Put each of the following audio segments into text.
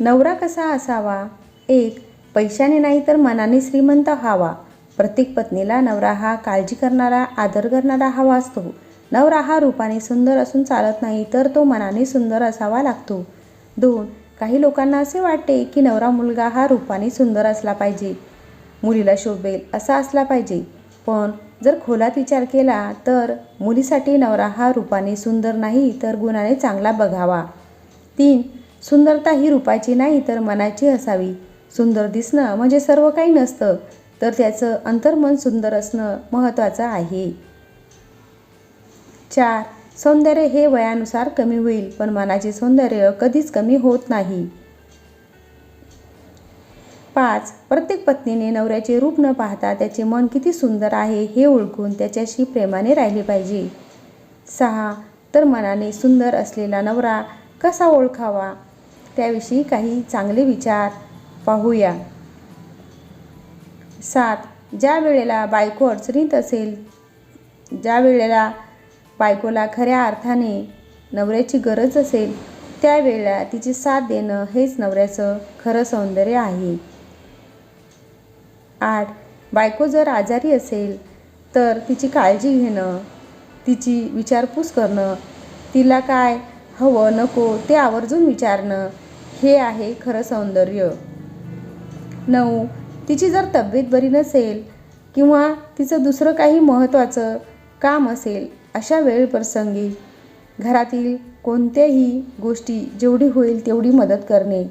नवरा कसा असावा? एक पैशाने नाही तर मनाने श्रीमंत हवा प्रत्येक पत्नीला नवरा हा काळजी करणारा आदर करणारा हवा असतो. नवरा हा रूपाने सुंदर असून चालत नाही तर तो मनाने सुंदर असावा लागतो. दोन काही लोकांना असे वाटते की नवरा मुलगा हा रूपाने सुंदर असला पाहिजे. मुलीला शोभेल असा असला पाहिजे. पण जर खोलात विचार केला तर मुलीसाठी नवरा हा रूपाने सुंदर नाही तर गुणाने चांगला बघावा. तीन सुंदरता ही रूपाची नाही तर मनाची असावी. सुंदर दिसणं म्हणजे सर्व काही नसतं तर त्याचं अंतर्मन सुंदर असणं महत्त्वाचं आहे. चार सौंदर्य हे वयानुसार कमी होईल पण मनाचे सौंदर्य कधीच कमी होत नाही. पाच प्रत्येक पत्नीने नवऱ्याचे रूप न पाहता त्याचे मन किती सुंदर आहे हे ओळखून त्याच्याशी प्रेमाने राहिले पाहिजे. सहा तर मनाने सुंदर असलेला नवरा कसा ओळखावा? त्याविषयी काही चांगले विचार पाहूया. सात ज्या वेळेला बायको अडचणीत असेल ज्या वेळेला बायकोला खऱ्या अर्थाने नवऱ्याची गरज असेल त्यावेळेला तिची साथ देणं हेच नवऱ्याचं खरं सौंदर्य आहे. आठ बायको जर आजारी असेल तर तिची काळजी घेणं तिची विचारपूस करणं तिला काय हवं नको ते आवर्जून विचारणं हे आहे खरं सौंदर्य. नऊ तिची जर तब्येत बरी नसेल किंवा तिचं दुसरं काही महत्त्वाचं काम असेल अशा वेळप्रसंगी घरातील कोणत्याही गोष्टी जेवढी होईल तेवढी मदत करणे.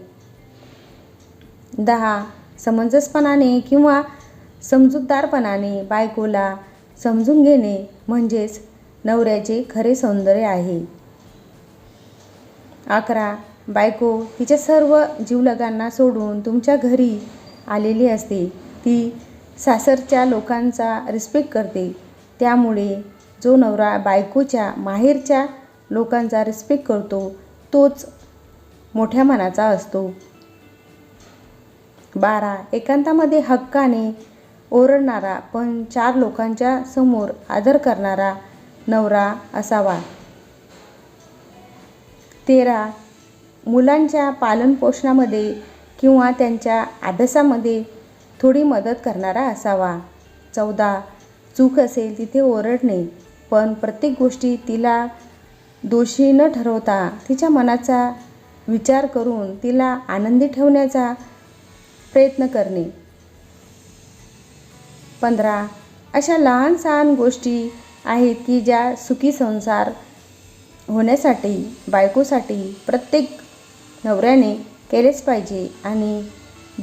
दहा समंजसपणाने किंवा समजूतदारपणाने बायकोला समजून घेणे म्हणजेच नवऱ्याचे खरे सौंदर्य आहे. अकरा बायको तिच्या सर्व जीवलगांना सोडून तुमच्या घरी आलेली असते. ती सासरच्या लोकांचा रिस्पेक्ट करते. त्यामुळे जो नवरा बायकोच्या माहेरच्या लोकांचा रिस्पेक्ट करतो तोच मोठ्या मनाचा असतो. बारा एकांतामध्ये हक्काने ओरडणारा पण चार लोकांच्या समोर आदर करणारा नवरा असावा. तेरा मुलांच्या पालनपोषणामध्ये किंवा त्यांच्या अभ्यासामध्ये थोडी मदत करणारा असावा. चौदा चूक असेल तिथे ओरडणे पण प्रत्येक गोष्टी तिला दोषी न ठरवता तिच्या मनाचा विचार करून तिला आनंदी ठेवण्याचा प्रयत्न करणे. पंधरा अशा लहान सहान गोष्टी आहेत की ज्या सुखी संसार होण्यासाठी बायकोसाठी प्रत्येक नवऱ्याने केलेच पाहिजे. आणि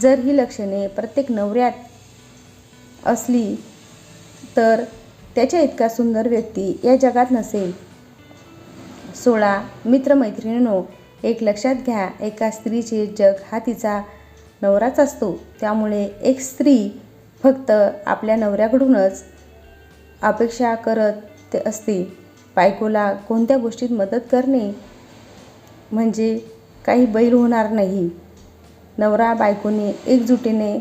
जर ही लक्षणे प्रत्येक नवऱ्यात असली तर त्याच्या इतका सुंदर व्यक्ती या जगात नसेल. सोळा मित्रमैत्रिणींनो एक लक्षात घ्या एका स्त्रीचे जग हा तिचा नवराच असतो. त्यामुळे एक स्त्री फक्त आपल्या नवऱ्याकडूनच अपेक्षा करत असते. बायकोला कोणत्या गोष्टीत मदत करणे म्हणजे काही बैल होणार नाही. नवरा बायकोने एकजुटीने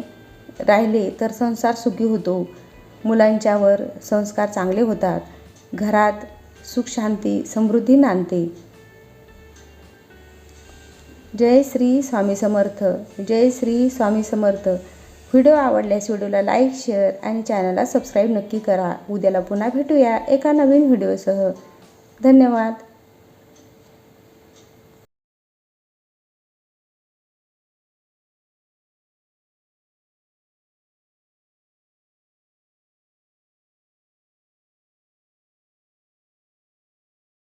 राहिले तर संसार सुखी होतो. मुलांच्यावर संस्कार चांगले होतात. घरात सुख शांती समृद्धी नांदते. जय श्री स्वामी समर्थ. जय श्री स्वामी समर्थ. व्हिडिओ आवडल्यास व्हिडिओला लाईक शेअर आणि चॅनलला सबस्क्राईब नक्की करा. उद्याला पुन्हा भेटूया एका नवीन व्हिडिओसह. धन्यवाद.